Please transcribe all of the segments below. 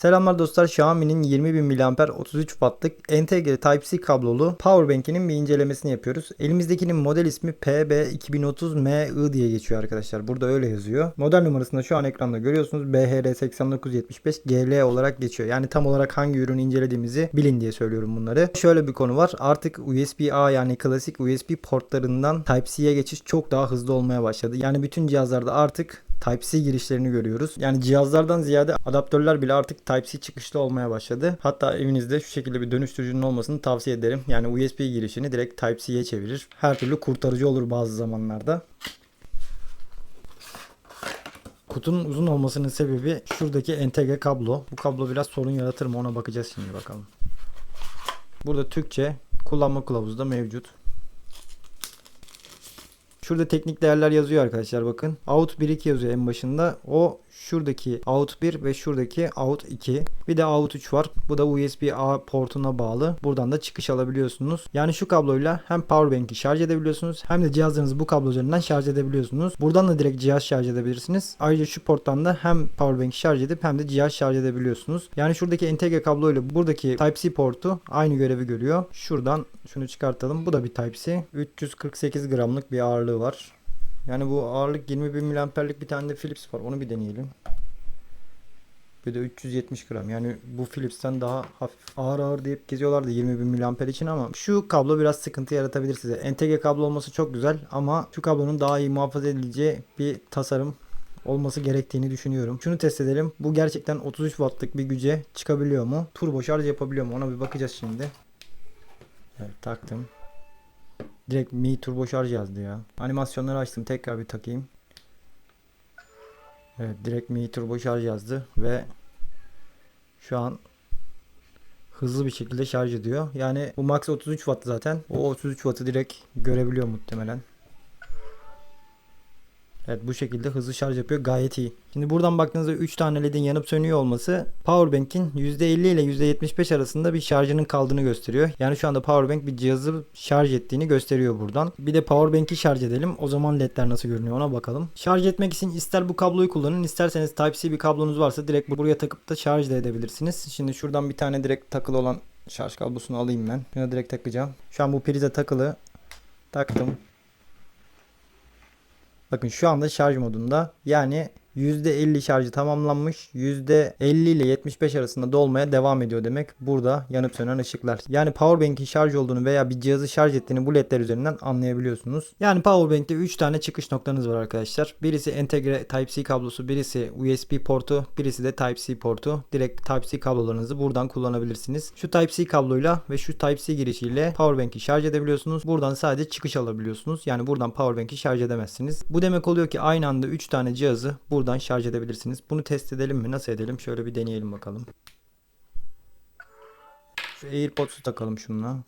Selamlar dostlar Xiaomi'nin 20.000 mAh 33 wattlık entegre Type-C kablolu powerbank'inin bir incelemesini yapıyoruz. Elimizdekinin model ismi PB2030MI diye geçiyor arkadaşlar. Burada öyle yazıyor. Model numarasını şu an ekranda görüyorsunuz. BHR8975GL olarak geçiyor. Yani tam olarak hangi ürünü incelediğimizi bilin diye söylüyorum bunları. Şöyle bir konu var. Artık USB-A yani klasik USB portlarından Type-C'ye geçiş çok daha hızlı olmaya başladı. Yani bütün cihazlarda artık Type-C girişlerini görüyoruz. Yani cihazlardan ziyade adaptörler bile artık Type-C çıkışlı olmaya başladı. Hatta evinizde şu şekilde bir dönüştürücünün olmasını tavsiye ederim. Yani USB girişini direkt Type-C'ye çevirir. Her türlü kurtarıcı olur bazı zamanlarda. Kutunun uzun olmasının sebebi şuradaki entegre kablo. Bu kablo biraz sorun yaratır mı ona bakacağız şimdi bakalım. Burada Türkçe kullanma kılavuzu da mevcut. Şurada teknik değerler yazıyor arkadaşlar bakın. Out 1.2 yazıyor en başında. O şuradaki out 1 ve şuradaki out 2. Bir de out 3 var. Bu da USB-A portuna bağlı. Buradan da çıkış alabiliyorsunuz. Yani şu kabloyla hem powerbank'i şarj edebiliyorsunuz hem de cihazlarınızı bu kablo üzerinden şarj edebiliyorsunuz. Buradan da direkt cihaz şarj edebilirsiniz. Ayrıca şu porttan da hem powerbank'i şarj edip hem de cihaz şarj edebiliyorsunuz. Yani şuradaki entegre kabloyla buradaki Type-C portu aynı görevi görüyor. Şuradan şunu çıkartalım. Bu da bir Type-C. 348 gramlık bir ağırlığı var. Yani bu ağırlık 20.000 miliamperlik bir tane de Philips var. Onu bir deneyelim. Bir de 370 gram. Yani bu Philips'ten daha hafif ağır ağır deyip geziyorlardı 20.000 miliamper için ama şu kablo biraz sıkıntı yaratabilir size. Entegre kablo olması çok güzel ama şu kablonun daha iyi muhafaza edileceği bir tasarım olması gerektiğini düşünüyorum. Şunu test edelim. Bu gerçekten 33 wattlık bir güce çıkabiliyor mu? Turbo şarj yapabiliyor mu? Ona bir bakacağız şimdi. Evet taktım. Direkt Mi turbo şarj yazdı ya. Animasyonları açtım. Tekrar bir takayım. Evet direkt Mi turbo şarj yazdı ve şu an hızlı bir şekilde şarj ediyor. Yani bu max 33 watt zaten. O 33 wattı direkt görebiliyor muhtemelen. Evet bu şekilde hızlı şarj yapıyor. Gayet iyi. Şimdi buradan baktığınızda 3 tane ledin yanıp sönüyor olması Powerbank'in %50 ile %75 arasında bir şarjının kaldığını gösteriyor. Yani şu anda Powerbank bir cihazı şarj ettiğini gösteriyor buradan. Bir de Powerbank'i şarj edelim. O zaman ledler nasıl görünüyor ona bakalım. Şarj etmek için ister bu kabloyu kullanın isterseniz Type-C bir kablonuz varsa direkt buraya takıp da şarj da edebilirsiniz. Şimdi şuradan bir tane direkt takılı olan şarj kablosunu alayım ben. Şuna direkt takacağım. Şu an bu prize takılı. Taktım. Bakın şu anda şarj modunda. Yani %50 şarjı tamamlanmış. %50 ile 75 arasında dolmaya devam ediyor demek. Burada yanıp sönen ışıklar. Yani powerbank'in şarj olduğunu veya bir cihazı şarj ettiğini bu ledler üzerinden anlayabiliyorsunuz. Yani powerbank'te 3 tane çıkış noktanız var arkadaşlar. Birisi entegre Type-C kablosu, birisi USB portu, birisi de Type-C portu. Direkt Type-C kablolarınızı buradan kullanabilirsiniz. Şu Type-C kabloyla ve şu Type-C girişiyle powerbank'i şarj edebiliyorsunuz. Buradan sadece çıkış alabiliyorsunuz. Yani buradan powerbank'i şarj edemezsiniz. Bu demek oluyor ki aynı anda 3 tane cihazı buradan şarj edebilirsiniz. Bunu test edelim mi? Nasıl edelim? Şöyle bir deneyelim bakalım. Şu AirPods'u takalım şununla.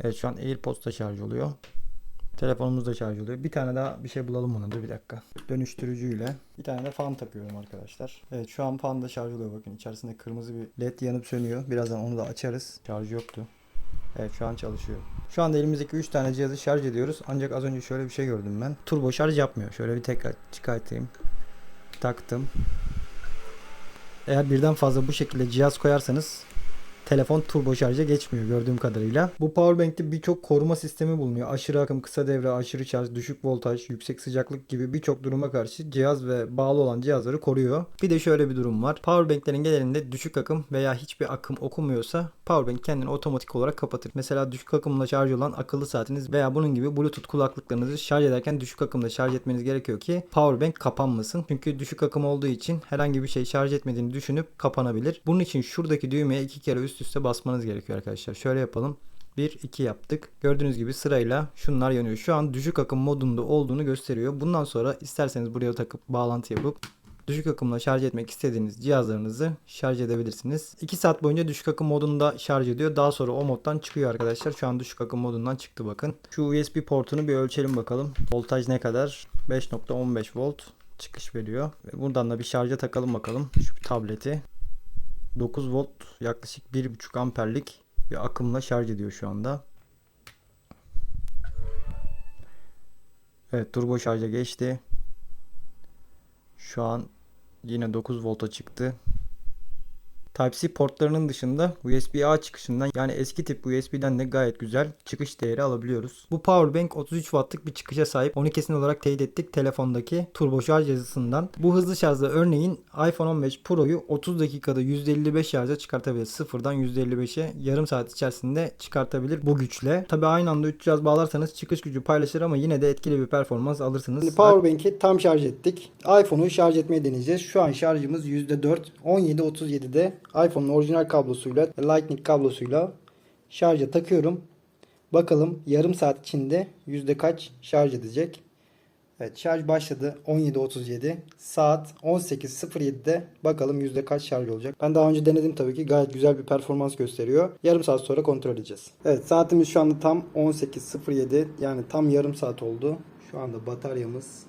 Evet şu an AirPods da şarj oluyor. Telefonumuz da şarj oluyor. Bir tane daha bir şey bulalım ona. Dur bir dakika. Dönüştürücüyle. Bir tane de fan takıyorum arkadaşlar. Evet şu an fan da şarj oluyor. Bakın içerisinde kırmızı bir led yanıp sönüyor. Birazdan onu da açarız. Şarj yoktu. Evet şu an çalışıyor. Şu anda elimizdeki 3 tane cihazı şarj ediyoruz. Ancak az önce şöyle bir şey gördüm ben. Turbo şarj yapmıyor. Şöyle bir tekrar çıkartayım. Taktım. Eğer birden fazla bu şekilde cihaz koyarsanız telefon turbo şarja geçmiyor gördüğüm kadarıyla. Bu powerbank'te birçok koruma sistemi bulunuyor. Aşırı akım, kısa devre, aşırı şarj, düşük voltaj, yüksek sıcaklık gibi birçok duruma karşı cihaz ve bağlı olan cihazları koruyor. Bir de şöyle bir durum var. Powerbank'lerin genelinde düşük akım veya hiçbir akım okumuyorsa powerbank kendini otomatik olarak kapatır. Mesela düşük akımla şarj olan akıllı saatiniz veya bunun gibi bluetooth kulaklıklarınızı şarj ederken düşük akımda şarj etmeniz gerekiyor ki powerbank kapanmasın. Çünkü düşük akım olduğu için herhangi bir şey şarj etmediğini düşünüp kapanabilir. Bunun için şuradaki düğmeye iki kere üst üste basmanız gerekiyor arkadaşlar. Şöyle yapalım. 1 2 yaptık. Gördüğünüz gibi sırayla şunlar yanıyor. Şu an düşük akım modunda olduğunu gösteriyor. Bundan sonra isterseniz buraya takıp bağlantı yapıp düşük akımla şarj etmek istediğiniz cihazlarınızı şarj edebilirsiniz. 2 saat boyunca düşük akım modunda şarj ediyor. Daha sonra o moddan çıkıyor arkadaşlar. Şu an düşük akım modundan çıktı bakın. Şu USB portunu bir ölçelim bakalım. Voltaj ne kadar? 5.15 volt çıkış veriyor. Ve buradan da bir şarja takalım bakalım. Şu tableti. 9 volt yaklaşık 1.5 amperlik bir akımla şarj ediyor şu anda. Evet turbo şarja geçti. Şu an Yine 9 volta çıktı. Type-C portlarının dışında USB-A çıkışından yani eski tip USB'den de gayet güzel çıkış değeri alabiliyoruz. Bu powerbank 33 wattlık bir çıkışa sahip. Onu kesin olarak teyit ettik telefondaki turbo şarj yazısından. Bu hızlı şarjda örneğin iPhone 15 Pro'yu 30 dakikada %55 şarja çıkartabilir. Sıfırdan %55'e yarım saat içerisinde çıkartabilir bu güçle. Tabi aynı anda 3 cihaz bağlarsanız çıkış gücü paylaşır ama yine de etkili bir performans alırsınız. Şimdi Powerbank'i tam şarj ettik. iPhone'u şarj etmeye deneyeceğiz. Şu an şarjımız %4. 17.37'de iPhone'un orijinal kablosuyla Lightning kablosuyla şarja takıyorum. Bakalım yarım saat içinde yüzde kaç şarj edecek. Evet şarj başladı 17.37 saat 18.07'de bakalım yüzde kaç şarj olacak. Ben daha önce denedim tabii ki gayet güzel bir performans gösteriyor. Yarım saat sonra kontrol edeceğiz. Evet saatimiz şu anda tam 18.07 yani tam yarım saat oldu. Şu anda bataryamız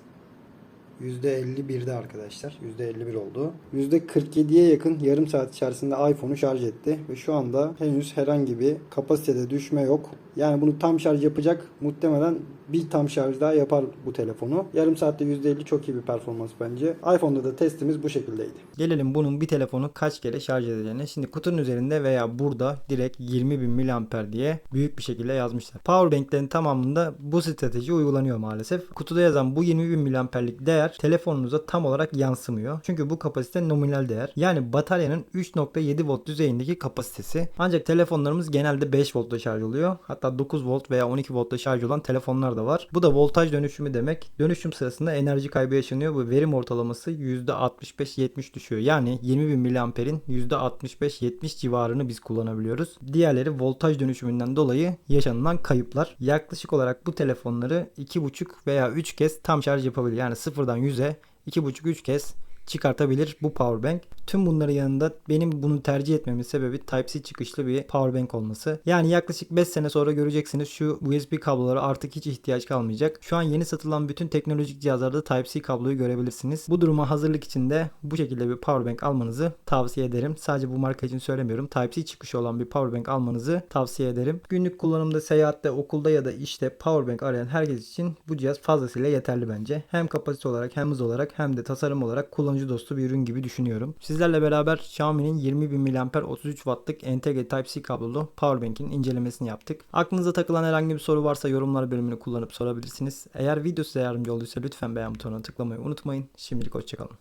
%51'de arkadaşlar. %51 oldu. %47'ye yakın yarım saat içerisinde iPhone'u şarj etti. Ve şu anda henüz herhangi bir kapasitede düşme yok. Yani bunu tam şarj yapacak. Muhtemelen bir tam şarj daha yapar bu telefonu. Yarım saatte %50 çok iyi bir performans bence. iPhone'da da testimiz bu şekildeydi. Gelelim bunun bir telefonu kaç kere şarj edeceğine. Şimdi kutunun üzerinde veya burada direkt 20.000 mAh diye büyük bir şekilde yazmışlar. Powerbank'lerin tamamında bu strateji uygulanıyor maalesef. Kutuda yazan bu 20.000 mAh'lik değer telefonunuza tam olarak yansımıyor. Çünkü bu kapasite nominal değer. Yani bataryanın 3.7 volt düzeyindeki kapasitesi. Ancak telefonlarımız genelde 5 voltta şarj oluyor. Hatta 9 volt veya 12 voltta şarj olan telefonlar da var. Bu da voltaj dönüşümü demek. Dönüşüm sırasında enerji kaybı yaşanıyor. Bu verim ortalaması %65-70 düşüyor. Yani 20.000 mAh'in %65-70 civarını biz kullanabiliyoruz. Diğerleri voltaj dönüşümünden dolayı yaşanılan kayıplar. Yaklaşık olarak bu telefonları 2.5 veya 3 kez tam şarj yapabilir. Yani sıfırdan 100'e 2.5-3 kez çıkartabilir bu powerbank. Tüm bunların yanında benim bunu tercih etmemin sebebi Type-C çıkışlı bir powerbank olması. Yani yaklaşık 5 sene sonra göreceksiniz şu USB kablolara artık hiç ihtiyaç kalmayacak. Şu an yeni satılan bütün teknolojik cihazlarda Type-C kabloyu görebilirsiniz. Bu duruma hazırlık için de bu şekilde bir powerbank almanızı tavsiye ederim. Sadece bu marka için söylemiyorum. Type-C çıkışı olan bir powerbank almanızı tavsiye ederim. Günlük kullanımda, seyahatte, okulda ya da işte powerbank arayan herkes için bu cihaz fazlasıyla yeterli bence. Hem kapasite olarak hem hız olarak hem de tasarım olarak kullanıcı dostu bir ürün gibi düşünüyorum. Sizlerle beraber Xiaomi'nin 20.000 mAh 33 wattlık entegre Type-C kablolu powerbank'in incelemesini yaptık. Aklınıza takılan herhangi bir soru varsa yorumlar bölümünü kullanıp sorabilirsiniz. Eğer video size yardımcı olduysa lütfen beğen butonuna tıklamayı unutmayın. Şimdilik hoşçakalın.